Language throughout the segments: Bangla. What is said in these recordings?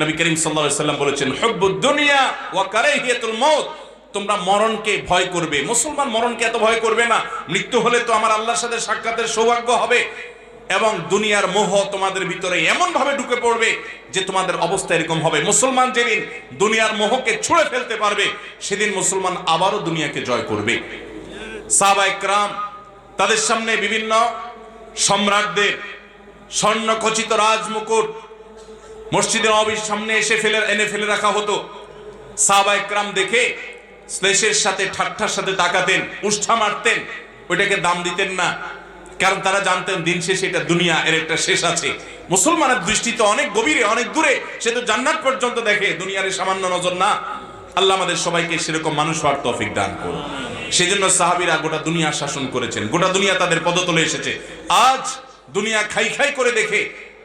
নবী করিম সাল্লাল্লাহু সাল্লাম বলেছেন হব্বুদ দুনিয়া ওয়া তোমরা মরণকে ভয় করবে। মুসলমান মরণকে এত ভয় করবে না। মৃত্যু হলে তো আমার আল্লাহর সাথে সাক্ষাতের সৌভাগ্য হবে এবং দুনিয়ার মোহ তোমাদের ভিতরে এমন ভাবে ঢুকে পড়বে যে তোমাদের অবস্থা এরকম হবে। মুসলমান যেদিন দুনিয়ার মোহকে ছুঁড়ে ফেলতে পারবে, সেদিন মুসলমান আবারও দুনিয়াকে জয় করবে। সাহাবা একরাম তাদের সামনে বিভিন্ন সম্রাটদের স্বর্ণখচিত রাজমুকুট মসজিদের নবীর সামনে এসে ফেলে, এনে ফেলে রাখা হতো। সাহাবা একরাম দেখে শ্লেষের সাথে, ঠাট্টার সাথে তাকাতেন, উষ্ঠা মারতেন, ওইটাকে দাম দিতেন না। কারণ তারা জানতেন, দিন শেষে এটা দুনিয়া, এর একটা শেষ আছে। মুসলমানের দৃষ্টি তো অনেক গভীরে, অনেক দূরে। সে তো জান্নাত পর্যন্ত দেখে, দুনিয়ার সামান্য নজর না। আল্লাহ আমাদের সবাইকে সেরকম মানুষ হওয়ার তৌফিক দান করুন। সেই জন্য সাহাবিরা গোটা দুনিয়া শাসন করেছেন, গোটা দুনিয়া তাদের পদতলে এসেছে। আজ দুনিয়া খাই খাই করে দেখে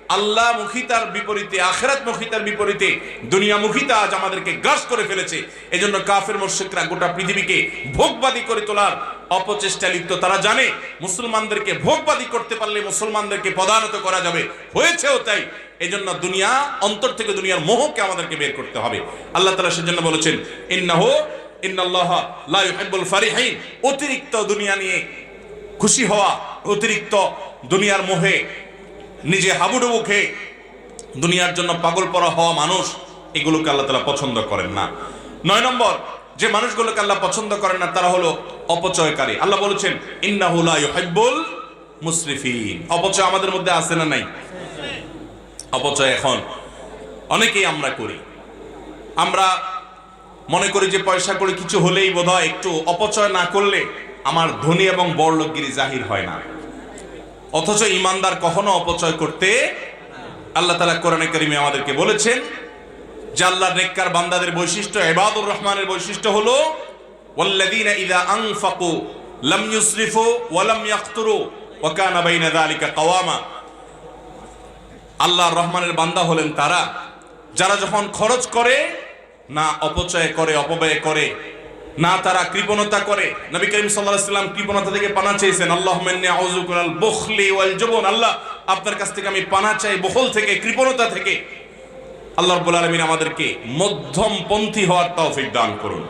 আল্লাহ মুখিতার বিপরীতে আখেরাত মুখিতার বিপরীতে দুনিয়া মুখিতা আজ আমাদেরকে গ্রাস করে ফেলেছে। এজন্য কাফের মোর্শেকরা গোটা পৃথিবীকে ভোগবাদী করে তোলার অপচেষ্টা লিপ্ত। তারা জানে মুসলমানদেরকে ভোগবাদী করতে পারলে মুসলমানদেরকে পদানত করা যাবে। হয়েছেও তাই। এজন্য দুনিয়া, অন্তর থেকে দুনিয়ার মোহকে আমাদেরকে বের করতে হবে। আল্লাহ তালা সেজন্য বলেছেন, ইন্নাহু, ইন্নাল্লাহ লা ইউহিব্বুল ফারিহিন। অতিরিক্ত দুনিয়া নিয়ে খুশি হওয়া, অতিরিক্ত দুনিয়ার মোহে নিজে হাবুডুবু খেয়ে দুনিয়ার জন্য পাগল পরা হওয়া মানুষ, এগুলোকে আল্লাহ তালা পছন্দ করেন না। নয় নম্বর, যে মানুষগুলোকে আল্লাহ পছন্দ করেন না, তারা হলো অপচয়কারী। আল্লাহ বলেছেন ইন্নাহুলা মুসরিফিন। অপচয় আমাদের মধ্যে আছে না নাই? অপচয় এখন অনেকেই আমরা করি। আমরা মনে করি যে পয়সা করে কিছু হলেই বোধহয় একটু অপচয় না করলে আমার ধনী এবং বড়লোকগিরি জাহির হয় না। অথচ ইমানদার কখনো অপচয় করতে আল্লাহ তালা কোরআনে করিমে আমাদেরকে বলেছেন যে আল্লাহ নেককার বান্দাদের বৈশিষ্ট্য এবাদুর রহমানের বৈশিষ্ট্য হলো, ওয়াল্লাযীনা ইযা আনফাকু লাম ইউসরিফু ওয়া লাম ইয়াকতুরু ওয়া কানা বাইনা যালিকা আল্লাহর রহমানের বান্দা হলেন তারা, যারা যখন খরচ করে, না অপচয় করে, অপব্যয় করে না তারা কৃপণতা করে। নবী করিম সাল্লাম কৃপণতা থেকে পানা চেয়েছেন বুখলি ওয়াল জুবন। আল্লাহ আপনার কাছ থেকে আমি পানা চাই বখল থেকে কৃপণতা থেকে। আল্লাহ রাব্বুল আলামিন আমাদেরকে মধ্যম পন্থী হওয়ার তৌফিক দান করুন।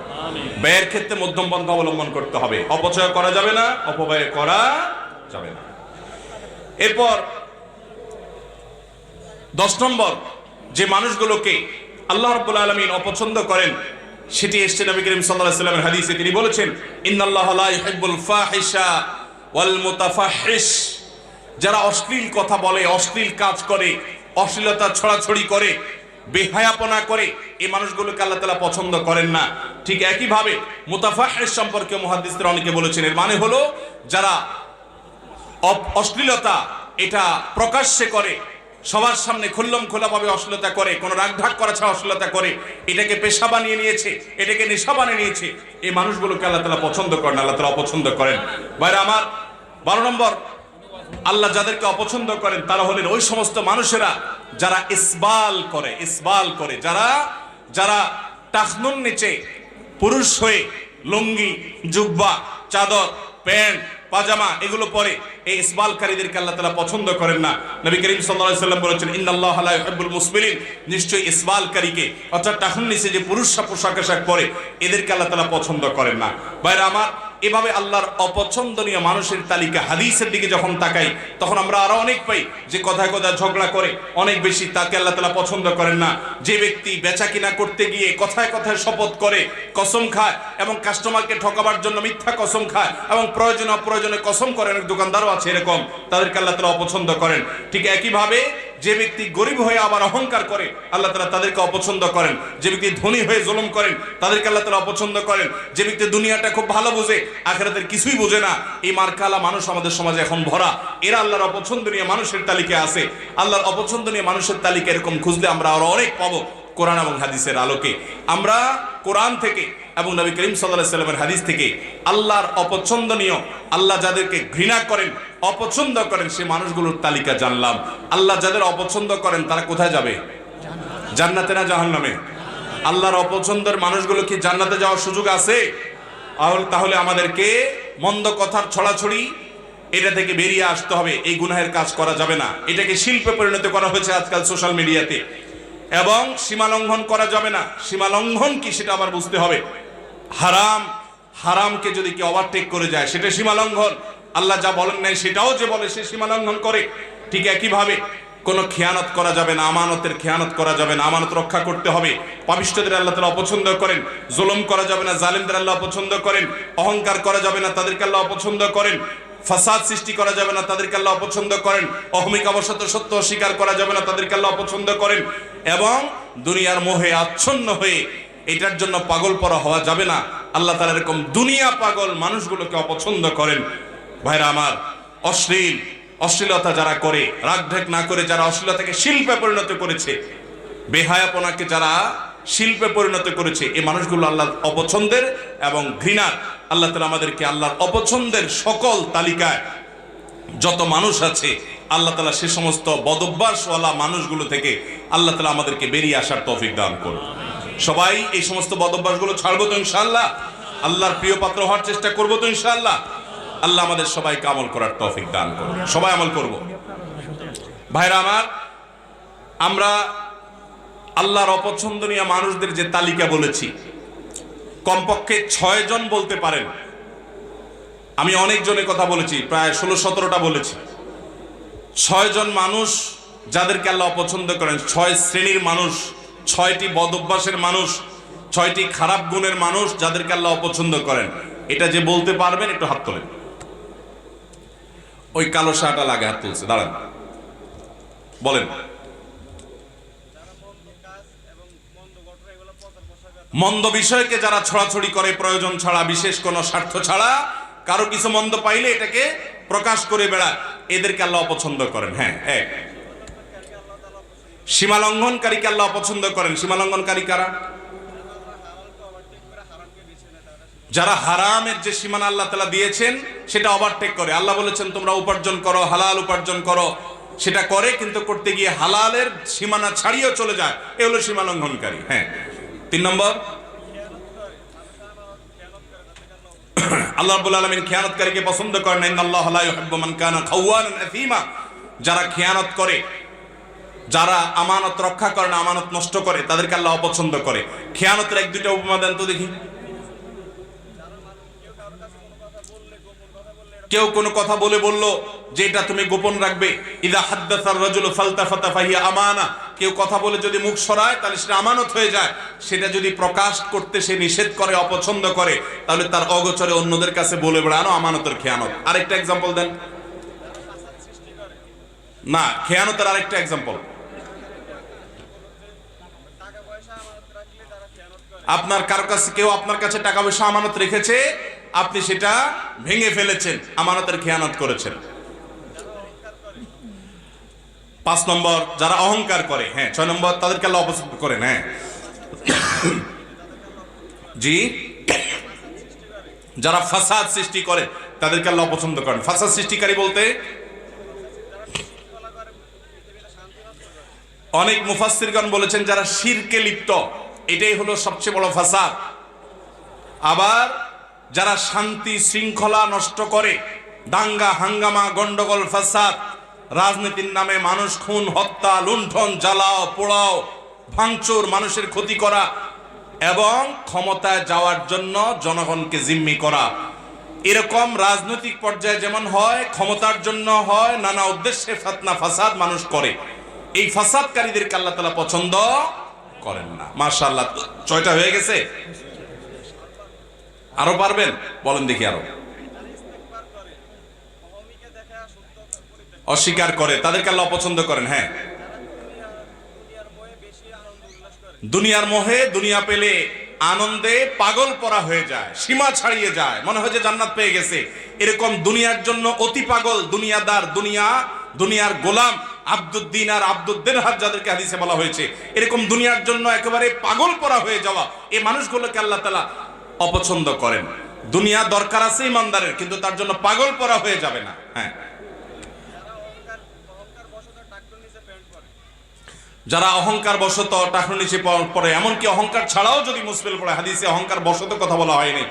ব্যয়ের ক্ষেত্রে মধ্যম পন্থা অবলম্বন করতে হবে। অপচয় করা যাবে না অপব্যয় করা যাবে না। এরপর দশ নম্বর যে মানুষগুলোকে আল্লাহ রাব্বুল আলামিন অপছন্দ করেন সেটি এসছে নবী করিম সাল্লাল্লাহু আলাইহি হাদিসে। তিনি বলেছেন, ইন্নাল্লাহ লা ইউহিব্বুল ফাহিশা ওয়াল মুতাফাহহিশ যারা অশ্লীল কথা বলে, অশ্লীল কাজ করে, অশ্লীলতা ছড়াছড়ি করে, বেহায়াপনা করে, এই মানুষগুলোকে আল্লাহ তাআলা পছন্দ করেন না। ঠিক একই ভাবে মুতাফাহহিশ সম্পর্কে মুহাদ্দিসরা অনেকে বলেছেন, এর মানে হলো যারা অশ্লীলতা এটা প্রকাশ্যে করে সবার সামনে খুল্লম খোলাভাবে অশ্লীলতা করে, কোনো রাগঢাক করা ছাড়া অশ্লীলতা করে, এটাকে পেশা বানিয়ে নিয়েছে, এটাকে নেশা বানিয়ে নিয়েছে। এই মানুষগুলোকে আল্লাহ তালা পছন্দ করেন, আল্লাহ তালা অপছন্দ করেন। বাইরে আমার, বারো নম্বর, আল্লাহ যাদেরকে অপছন্দ করেন, তারা হলেন ওই সমস্ত মানুষেরা যারা ইসবাল করে ইসবাল করে, যারা যারা টাকনুন নিচে পুরুষ হয়ে লুঙ্গি, জুব্বা, চাদর, প্যান্ট পাজামা, এগুলো পরে এই ইসবালকারীদেরকে আল্লাহ তালা পছন্দ করেন না। নবী করিম আলাইহি সাল্লাম বলেছেন, ইন্নাল্লাহা লা ইউহিব্বুল মুসবিলিন। নিশ্চয়ই ইসবালকারীকে, অর্থাৎ টাহুন নিচে যে পুরুষ পোশাক আশাক পরে, এদেরকে আল্লাহ তালা পছন্দ করেন না। বাইরে আমার এভাবে আল্লাহর অপছন্দনীয় মানুষের তালিকা হাদিসের দিকে যখন তাকাই, তখন আমরা আরও অনেক পাই যে কথায় কথায় ঝগড়া করে। অনেক বেশি তাকে আল্লাহ তালা পছন্দ করেন না। যে ব্যক্তি বেচা কিনা করতে গিয়ে কথায় কথায় শপথ করে, কসম খায় এবং কাস্টমারকে ঠকাবার জন্য মিথ্যা কসম খায় এবং প্রয়োজনে অপ্রয়োজনে কসম করে অনেক দোকানদারও আছে এরকম, তাদেরকে আল্লাহ তালা অপছন্দ করেন। ঠিক একইভাবে যে ব্যক্তি গরিব হয়ে আবার অহংকার করে, আল্লাহ তালা তাদেরকে অপছন্দ করেন। যে ব্যক্তি ধনী হয়ে জলম করেন, তাদেরকে আল্লাহ তালা অপছন্দ করেন। যে ব্যক্তি দুনিয়াটা খুব ভালো বুঝে, আখেরাতের কিছুই বোঝে না। এই মার্কালা মানুষ আমাদের সমাজে এখন ভরা। এরা আল্লাহর অপছন্দনীয় মানুষের তালিকায় আছে। আল্লাহর অপছন্দনীয় মানুষের তালিকা এরকম খুঁজলে আমরা আরও অনেক পাবো কোরআন এবং হাদিসের আলোকে। আমরা কোরআন থেকে এবং নবী করিম সাল্লাহ সাল্লামের হাদিস থেকে আল্লাহর অপছন্দনীয়, আল্লাহ যাদেরকে ঘৃণা করেন অপছন্দ করেন সে মানুষগুলোর তালিকা জানলাম। আল্লাহ যাদের অপছন্দ করেন, তারা কোথায় যাবে? জান্নাতে না জাহান্নামে? আল্লাহর অপছন্দের মানুষগুলো কি জান্নাতে যাওয়ার সুযোগ আছে? তাহলে- আমাদেরকে মন্দ কথার ছড়াছড়ি এটা থেকে বেরিয়ে আসতে হবে। এই গুনাহের কাজ করা যাবে না। এটাকে শিল্পে পরিণত করা হয়েছে আজকাল সোশ্যাল মিডিয়াতে। এবং সীমা লঙ্ঘন করা যাবে না। সীমা লঙ্ঘন কি সেটা আবার বুঝতে হবে। হারাম, হারামকে যদি কেউ ওভারটেক করে যায়, সেটা সীমা লঙ্ঘন। আল্লাহ যা বলেন নাই সেটাও যে বলে সে সীমা লঙ্ঘন করে, ঠিক একইভাবে কোনো খেয়ানত করা যাবে না, আমানতের খেয়ানত করা যাবে না, আমানত রক্ষা করতে হবে। পাপিষ্টদের আল্লাহ তালা অপছন্দ করেন, জুলুম করা যাবে না, জালিমদের আল্লাহ অপছন্দ করেন, অহংকার করা যাবে না, তাদেরকে আল্লাহ অপছন্দ করেন, ফাসাদ সৃষ্টি করা যাবে না, তাদেরকে আল্লাহ অপছন্দ করেন অহমিক অবসত সত্য অস্বীকার করা যাবে না, তাদেরকে আল্লাহ অপছন্দ করেন এবং দুনিয়ার মোহে আচ্ছন্ন হয়ে এটার জন্য পাগল পরা হওয়া যাবে না। আল্লাহ তালা এরকম দুনিয়া পাগল মানুষগুলোকে অপছন্দ করেন। ভাইরা আমার, অশ্লীল, অশ্লীলতা যারা করে রাগঢাক না করে যারা অশ্লীলতাকে শিল্পে পরিণত করেছে, বেহায়াপনাকে যারা শিল্পে পরিণত করেছে এই মানুষগুলো আল্লাহ অপছন্দের এবং ঘৃণার, আল্লাহ তালা আমাদেরকে আল্লাহর অপছন্দের সকল তালিকায় যত মানুষ আছে, আল্লাহ তালা সে সমস্ত বদভ্যাসওয়ালা মানুষগুলো থেকে আল্লাহ তালা আমাদেরকে বেরিয়ে আসার তৌফিক দান করুন। সবাই এই সমস্ত বদভ্যাসগুলো ছাড়বো তো ইনশাআল্লাহ? আল্লাহর প্রিয় পাত্র হওয়ার চেষ্টা করব তো ইনশাআল্লাহ? আল্লাহ আমাদের সবাইকে আমল করার তৌফিক দান করুন। সবাই আমল করব? ভাইরা আমার, আমরা আল্লাহর অপছন্দনীয় মানুষদের যে তালিকা বলেছি, কমপক্ষে ছয় জন বলতে পারেন। আমি অনেক জনের কথা বলেছি, প্রায় ষোলো সতেরোটা বলেছি। ছয় জন মানুষ যাদেরকে আল্লাহ অপছন্দ করেন, ছয় শ্রেণির মানুষ, ছয়টি বদ অভ্যাসের মানুষ, ছয়টি খারাপ গুণের মানুষ যাদেরকে আল্লাহ অপছন্দ করেন। এটা যে বলতে পারবেন, একটু হাত তোলেন। ওই কালো শাহটা লাগে হাত তুলছে, দাঁড়ান। বলেন। মন্দ বিষয়কে যারা ছড়াছড়ি করে, প্রয়োজন ছাড়া, বিশেষ কোনো স্বার্থ ছাড়া, কারও কিছু মন্দ পাইলে এটাকে প্রকাশ করে বেড়ায়। এদেরকে আল্লাহ অপছন্দ করেন হ্যাঁ এক সীমা লঙ্ঘনকারীকে আল্লাহ অপছন্দ করেন। সীমালঙ্ঘনকারী কারা? যারা হারামের যে সীমানা আল্লাহ তালা দিয়েছেন, সেটা ওভারটেক করে। আল্লাহ বলেছেন, তোমরা উপার্জন করো, হালাল উপার্জন করো। সেটা করে, কিন্তু করতে গিয়ে হালালের সীমানা ছাড়িয়েও চলে যায়। এ হলো সীমা লঙ্ঘনকারী। হ্যাঁ। তিন নম্বর। আল্লাহ খেয়ানতকারীকে পছন্দ যারা খেয়ানত করে, যারা আমানত রক্ষা করে না, আমানত নষ্ট করে, তাদেরকে আল্লাহ অপছন্দ করে। খেয়ানতের এক দুইটা উপমা দেন তো দেখি। কেউ কোনো কথা বলে বলল যে এটা তুমি গোপন রাখবে। ইদা হাদ্দাসার ফালতা ফাতা ফাহিয়া আমানা। কেউ কথা বলে যদি মুখ সরায়, তাহলে সেটা আমানত হয়ে যায়। সেটা যদি প্রকাশ করতে সে নিষেধ করে, অপছন্দ করে, তাহলে তার অগোচরে অন্যদের কাছে বলে বেড়ানো আমানতের খেয়ানত। আরেকটা এক্সাম্পল দেন। না, খেয়ানতের আরেকটা এক্সাম্পল আপনার কারও কাছে কেউ আপনার কাছে টাকা পয়সা আমানত রেখেছে আপনি সেটা ভেঙে ফেলেছেন, আমানতের খেয়ানত করেছেন। পাঁচ নম্বর, যারা অহংকার করে হ্যাঁ ছয় নম্বর, তাদেরকে আল্লাহ অপছন্দ করেন হ্যাঁ। জি, যারা ফাসাদ সৃষ্টি করে, তাদেরকে আল্লাহ অপছন্দ করেন। ফাসাদ সৃষ্টিকারী বলতে? অনেক মুফাসসিরগণ বলেছেন, যারা শিরকে লিপ্ত, এটাই হলো সবচেয়ে বড় ফাসাদ। আবার যারা শান্তি শৃঙ্খলা নষ্ট করে, দাঙ্গা, হাঙ্গামা, গন্ডগোল, ফাসাদ, রাজনীতির নামে মানুষ খুন, হত্যা, লুণ্ঠন, জ্বালাও, পোড়াও, ভাঙচুর, মানুষের ক্ষতি করা এবং ক্ষমতায় যাওয়ার জন্য জনগণকে জিম্মি করা। এরকম রাজনৈতিক পর্যায়ে যেমন হয়, ক্ষমতার জন্য হয়, নানা উদ্দেশ্যে ফাতনা, ফাসাদ মানুষ করে। এই ফাসাদকারীদেরকে আল্লাহ তালা পছন্দ করেন না। মার্শাল্লাহ ছয়টা হয়ে গেছে? আরও পারবেন? বলেন দেখি আরও। অস্বীকার করে, তাদেরকে আল্লাহ পছন্দ করেন হ্যাঁ। দুনিয়ার মোহে দুনিয়া পেলে আনন্দে পাগল পরা হয়ে যায়, সীমা ছাড়িয়ে যায়। মনে হয় যে জান্নাত পেয়ে গেছে। এরকম দুনিয়ার জন্য অতি পাগল দুনিয়াদার দুনিয়া, দুনিয়ার গোলাম আব্দুদ্দিন আর আব্দুদ্দিন হাত যাদেরকে হাদিসে বলা হয়েছে, এরকম দুনিয়ার জন্য একেবারে পাগল পরা হয়ে যাওয়া এই মানুষগুলোকে আল্লাহ তালা অপছন্দ করেন। দুনিয়া দরকার আছে ইমানদারের, কিন্তু তার জন্য পাগল পরা হয়ে যাবে না। হ্যাঁ। যারা অহংকার বশত টাকনু নিচে প- পড়ে, এমনকি অহংকার ছাড়াও যদি মুসবিল পড়ে, হাদিসে অহংকার বশত কথা বলা হয়নি।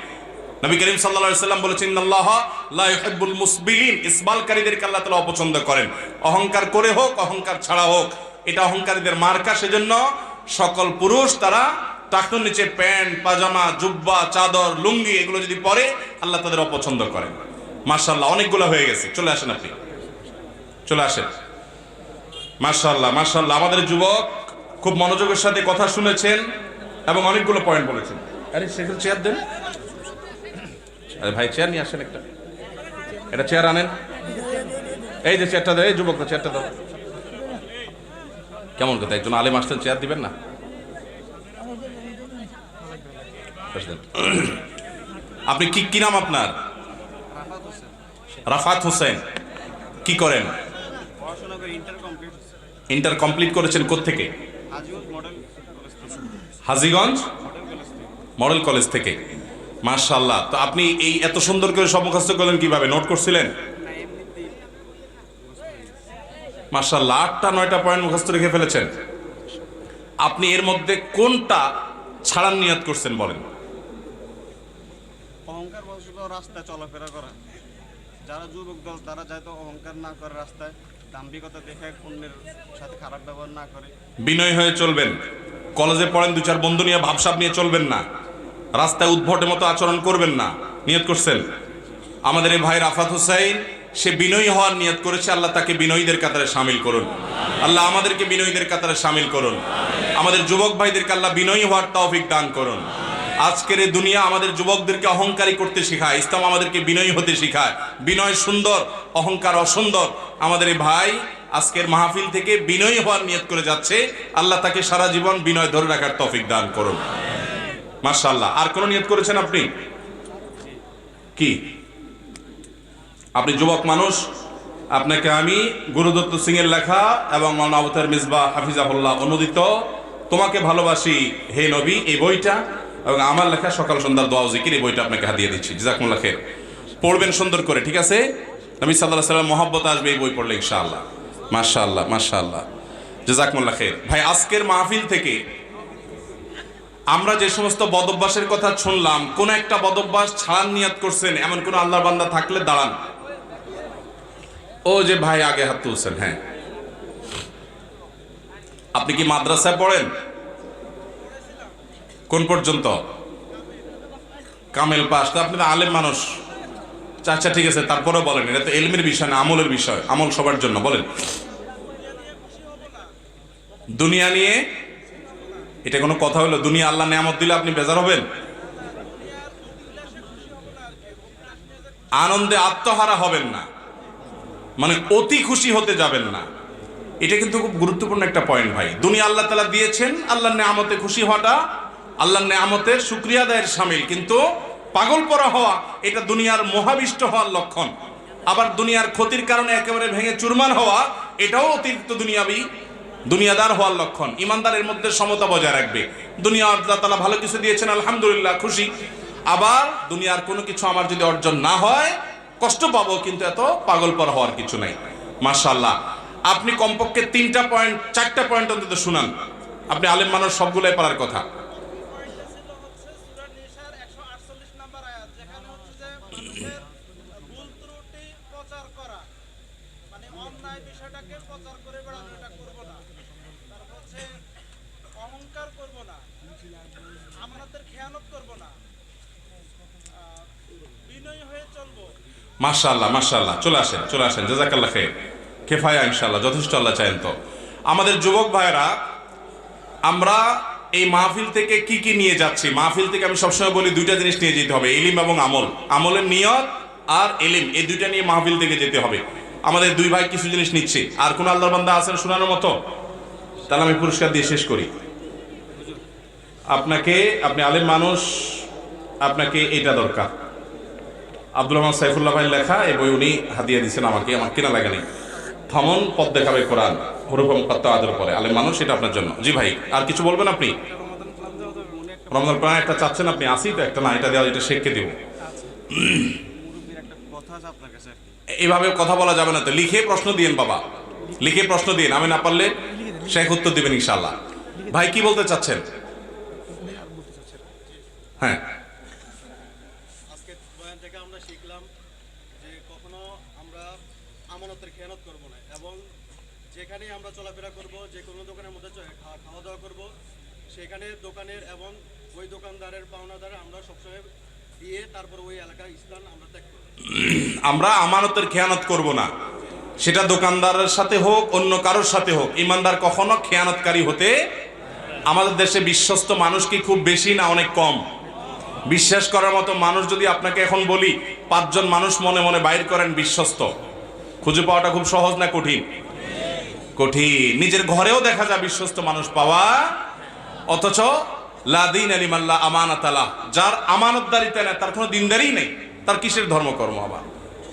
নবী করিম সাল্লাল্লাহু সাল্লাম বলেছেন আল্লাহ লা ইউহিব্বুল মুসবিলিন। ইসবালকারীদেরকে আল্লাহ তাআলা অপছন্দ করেন। অহংকার করে হোক, অহংকার ছাড়া হোক, এটা অহংকারীদের মার্কা। সেজন্য সকল পুরুষ তারা টাকনুর নিচে প্যান্ট, পাজামা, জুব্বা, চাদর, লুঙ্গি এগুলো যদি পরে, আল্লাহ তাদের অপছন্দ করেন। মার্শাল্লাহ অনেকগুলো হয়ে গেছে। চলে আসেন আপনি। চলে আসেন। মার্শাল্লাহ মার্শাল্লাহ আমাদের যুবক খুব মনোযোগের সাথে কথা শুনেছেন এবং অনেকগুলো পয়েন্ট বলেছেন। আরে সেখানে চেয়ার দেন। আরে ভাই চেয়ার নিয়ে আসেন একটা। এটা চেয়ার আনেন। এই যে চেয়ারটা দেয় এই যুবকরা চেয়ারটা দাও। কেমন কথা? একজন আলেম আসতেন চেয়ার দিবেন না। আপনি কি কি নাম আপনার? রাফাত হোসেন। কি করেন? ইন্টার কমপ্লিট করেছেন থেকে। হাজিগঞ্জ? মডেল কলেজ থেকে। মার্শাল্লাহ তো আপনি এই এত সুন্দর করে সব মুখস্থ করলেন কীভাবে? নোট করছিলেন? মার্শাল্লাহ আটটা নয়টা পয়েন্ট মুখস্থ রেখে ফেলেছেন। আপনি এর মধ্যে কোনটা ছাড়ার নিয়ত করছেন বলেন? বশত রাস্তায় চলাফেরা করা। যারা যুবক দল, তারা যাতে অহংকার না করে রাস্তায়, দাম্ভিকতা দেখে অন্যের সাথে খারাপ ব্যবহার না করে। বিনয় হয়ে চলবেন। কলেজে পড়েন দু চার বন্ধু নিয়ে ভাবসাব নিয়ে চলবেন না। রাস্তায় উদ্ভটের মতো আচরণ করবেন না। নিয়ত করছেন। আমাদের এই ভাই রাফাত হুসাইন, সে বিনয়ী হওয়ার নিয়ত করেছে। আল্লাহ তাকে বিনয়ীদের কাতারে সামিল করুন। আল্লাহ আমাদেরকে বিনয়ীদের কাতারে সামিল করুন। আমাদের যুবক ভাইদেরকে আল্লাহ বিনয়ী হওয়ার তৌফিক দান করুন। আজকের এই দুনিয়া আমাদের যুবকদেরকে অহংকারী করতে শেখায়। ইসলাম আমাদেরকে বিনয়ী হতে শেখায়। বিনয় সুন্দর, অহংকার অসুন্দর। আমাদের এই ভাই আজকের মাহফিল থেকে বিনয়ী হওয়ার নিয়ত করে যাচ্ছে। আল্লাহ তাকে সারা জীবন বিনয় ধরে রাখার তৌফিক দান করুন। মাশাআল্লাহ। আর কোন নিয়ত করেছেন আপনি? কি? আপনি যুবক মানুষ, আপনাকে আমি গুরুদত্ত সিং এর লেখা এবং মাওলানা আবতার মিসবা হাফিজাহুল্লাহ অনুদিত। তোমাকে ভালোবাসি। হে নবী, এই বইটা এবং আমার লেখা সকাল সন্ধ্যার দোয়া জিকির এই বইটা আপনাকে হাতিয়ে দিচ্ছি। জাজাকুমুল্লাহ খের। পড়বেন সুন্দর করে, ঠিক আছে? নবী সাল্লাহ সাল্লাম মহব্বত আসবে এই বই পড়লে ইনশাআল্লাহ। মাশাআল্লাহ মাশাআল্লাহ। জাজাকুমুল্লাহ খের। ভাই, আজকের মাহফিল থেকে আমরা যে সমস্ত বদভ্যাসের কথা শুনলাম, কোন একটা বদভ্যাস ছাড়ার নিয়াত করছেন, এমন কোন আল্লাহর বান্দা থাকলে দাঁড়ান। ও যে ভাই, আগে হাত তুলছেন হ্যাঁ। আপনি কি মাদ্রাসায় পড়েন? কোন পর্যন্ত? কামেল পাস। তো আপনি আলেম মানুষ। আচ্ছা ঠিক আছে তারপরে বলেন। এটা তো এলমের বিষয় না, আমলের বিষয়। আমল সবার জন্য, বলেন। দুনিয়া নিয়ে, এটা কোনো কথা হলো? দুনিয়া আল্লাহ নিয়ামত দিলে আপনি বেজার হবেন? আনন্দে আত্মহারা হবেন না। মানে অতি খুশি হতে যাবেন না। এটা কিন্তু খুব গুরুত্বপূর্ণ একটা পয়েন্ট ভাই। দুনিয়া আল্লাহ তালা দিয়েছেন, আল্লাহর নেয়ামতে খুশি হওয়াটা আল্লাহর নেয়ামতের সুক্রিয়া দায়ের সামিল, কিন্তু পাগল পরা হওয়া এটা দুনিয়ার মহাবিষ্ট হওয়ার লক্ষণ। আবার দুনিয়ার ক্ষতির কারণে একেবারে ভেঙে চুরমার হওয়া, এটাও অতিরিক্ত দুনিয়াবি, দুনিয়াদার হওয়ার লক্ষণ। ইমানদারের মধ্যে সমতা বজায় রাখবে। দুনিয়া আল্লাহ তালা ভালো কিছু দিয়েছেন, আলহামদুলিল্লাহ, খুশি। আবার দুনিয়ার কোনো কিছু আমার যদি অর্জন না হয়, কষ্ট পাবো, কিন্তু এত পাগল পর হওয়ার কিছু নাই। মাশাল্লাহ আপনি কমপক্ষে তিনটা পয়েন্ট, চারটা পয়েন্ট অন্তত শুনান। আপনি আলেম মানুষ, সবগুলোই পারার কথা নাম্বার আয়াত যেখানে হচ্ছে যে মানুষের ভুল ত্রুটি প্রচার করা মানে অন্যায় বিষয়টাকে প্রচার করে বেড়ানো এটা করব না তারপর হচ্ছে অহংকার করব না আমাদের খেয়ানত চলে আসেন চলে আসেন। খেয়ে যথেষ্ট আল্লাহ চাইন তো। আমাদের যুবক আমরা এই মাহফিল থেকে কি কি নিয়ে যাচ্ছি? মাহফিল থেকে আমি সবসময় বলি দুইটা জিনিস নিয়ে যেতে হবে এলিম এবং আমল। আমলের নিয়ত আর এলিম এই দুইটা নিয়ে মাহফিল থেকে যেতে হবে। আমাদের দুই ভাই কিছু জিনিস নিচ্ছে। আর কোন আল্লাহর বান্দা আছেন শোনানোর মতো? তাহলে আমি পুরস্কার দিয়ে শেষ করি। আপনাকে, আপনি আলেম মানুষ, আপনাকে এটা দরকার। আব্দুল রহমান সাইফুল্লাহ ভাই লেখা এই বই উনি হাদিয়া দিয়েছেন আমাকে, আমার কেনা লাগা নেই। থমন পদ দেখাবে কোরআন হরুপম কত্ত আদর করে। আলেম মানুষ, এটা আপনার জন্য। জি ভাই, আর কিছু বলবেন আপনি? রমজান প্রায় একটা চাচ্ছেন আপনি, আসি তো একটা না, এটা দেওয়া, এটা শেখকে দিব। এইভাবে কথা বলা যাবে না তো, লিখে প্রশ্ন দিয়েন বাবা। লিখে প্রশ্ন দিন আমি না পারলে শেখ উত্তর দিবেন ইনশাল্লাহ ভাই, কি বলতে চাচ্ছেন? হ্যাঁ। আজকে বয়ান থেকে আমরা শিখলাম যে কখনো আমরা আমানতের খেয়ানত করব না এবং যেখানেই আমরা চলাফেরা করব যে কোনো দোকানের মধ্যে খাওয়া দাওয়া করব সেখানে দোকানের এবং ওই দোকানদারের পাওনাদারে আমরা সবসময় দিয়ে তারপর ওই এলাকার স্থান আমরা ত্যাগ আমরা আমানতের খেয়ানত করব না। সেটা দোকানদারের সাথে হোক অন্য কারোর সাথে হোক ইমানদার কখনো খেয়ানতকারী হতে আমাদের দেশে বিশ্বস্ত মানুষ কি খুব বেশি না অনেক কম? বিশ্বাস করার মতো মানুষ যদি আপনাকে এখন বলি, পাঁচজন মানুষ মনে মনে বাইর করেন বিশ্বস্ত। খুঁজে পাওয়াটা খুব সহজ না কঠিন? কঠিন। নিজের ঘরেও দেখা যায় বিশ্বস্ত মানুষ পাওয়া। অথচ লাদিন আলিমাল্লা আমানত যার আমানতদারিতে নেই, তার কোনো দিনদারি নেই। তার কিসের ধর্মকর্ম আবার?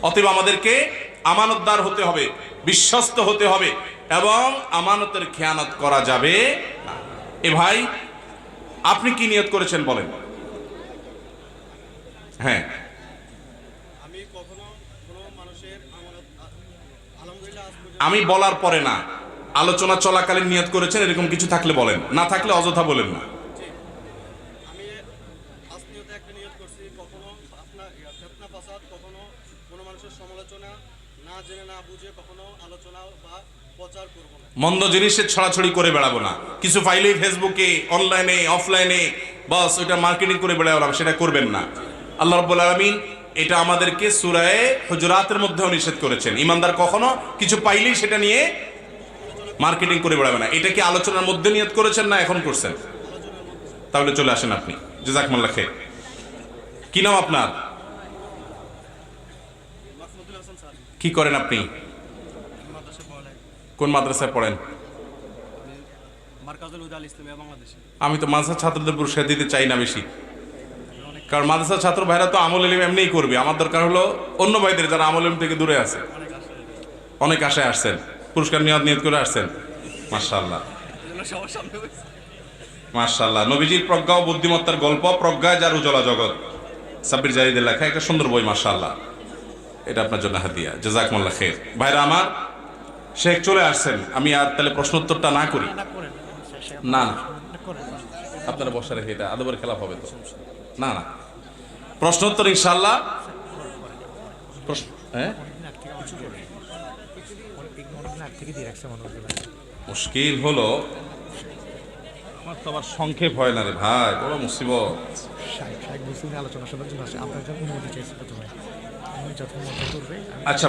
অতএব আমাদেরকে আমানতদার হতে হবে, বিশ্বস্ত হতে হবে, এবং আমানতের খেয়ানত করা যাবে এ ভাই, আপনি কি নিয়ত করেছেন বলেন? হ্যাঁ। আমি কখনো কোনো মানুষের আমি বলার পরে না আলোচনা চলাকালীন নিয়ত করেছেন এরকম কিছু থাকলে বলেন না থাকলে অযথা বলেন না। আমি আজ একটা নিয়ত করছি কখনো আপনার ফাসাদ কখনো কোনো মানুষের সমালোচনা না জেনে না বুঝে কখনো আলোচনা বা না। মন্দ জিনিসের ছড়াছড়ি করে বেড়াবো না। কিছু ফাইলেই ফেসবুকে অনলাইনে অফলাইনে বাস ওইটা মার্কেটিং করে বেড়াবো সেটা করবেন না। আল্লাহ রব্বুল আলমিন এটা আমাদেরকে সুরায়ে হুজরাতের মধ্যেও নিষেধ করেছেন। ইমানদার কখনো কিছু পাইলেই সেটা নিয়ে মার্কেটিং করে বেড়াবে না। এটা কি আলোচনার মধ্যে নিয়ত করেছেন না এখন করছেন? তাহলে চলে আসেন আপনি। জেজাকমাল্লা খে কি নাম আপনার? কি করেন আপনি? কোন মাদ্রাসায় পড়েন? আমি তো মাদ্রাসা ছাত্রদের পুরস্কার দিতে চাই না বেশি। কারণ মাদ্রাসার ছাত্র ভাইরা তো আমল এলিম এমনিই করবে। আমার দরকার হলো অন্য ভাইদের যারা আমল এলিম থেকে দূরে আছে। অনেক আশায় আসছেন। পুরস্কার নিয়ত নিয়ত করে আসছেন। মার্শাল্লাহ মার্শাল্লাহ নবীজির প্রজ্ঞা ও বুদ্ধিমত্তার গল্প প্রজ্ঞায় যার উজ্জ্বলা জগৎ। সাব্বির জাহিদের লেখা একটা সুন্দর বই মার্শাল্লাহ এটা আপনার জন্য হাতিয়া জাজাকমাল্লা খের ভাইরা আমার শেখ চলে আসছেন। আমি আর তাহলে প্রশ্নোত্তরটা না করি? না না আপনারা বসে রেখে এটা আদবের খেলা হবে তো? না না। প্রশ্নোত্তর ইনশাল্লাহ হ্যাঁ? মুশকিল হলো। আমার তো আবার সংক্ষেপ হয় না রে ভাই বড় মুসিবত। ষাট ষাট বছর আলোচনা শোনার জন্য আসে। আপনার অনুমতি চাইছি প্রথমে। আমি যখন করবে আমি আচ্ছা ভাই।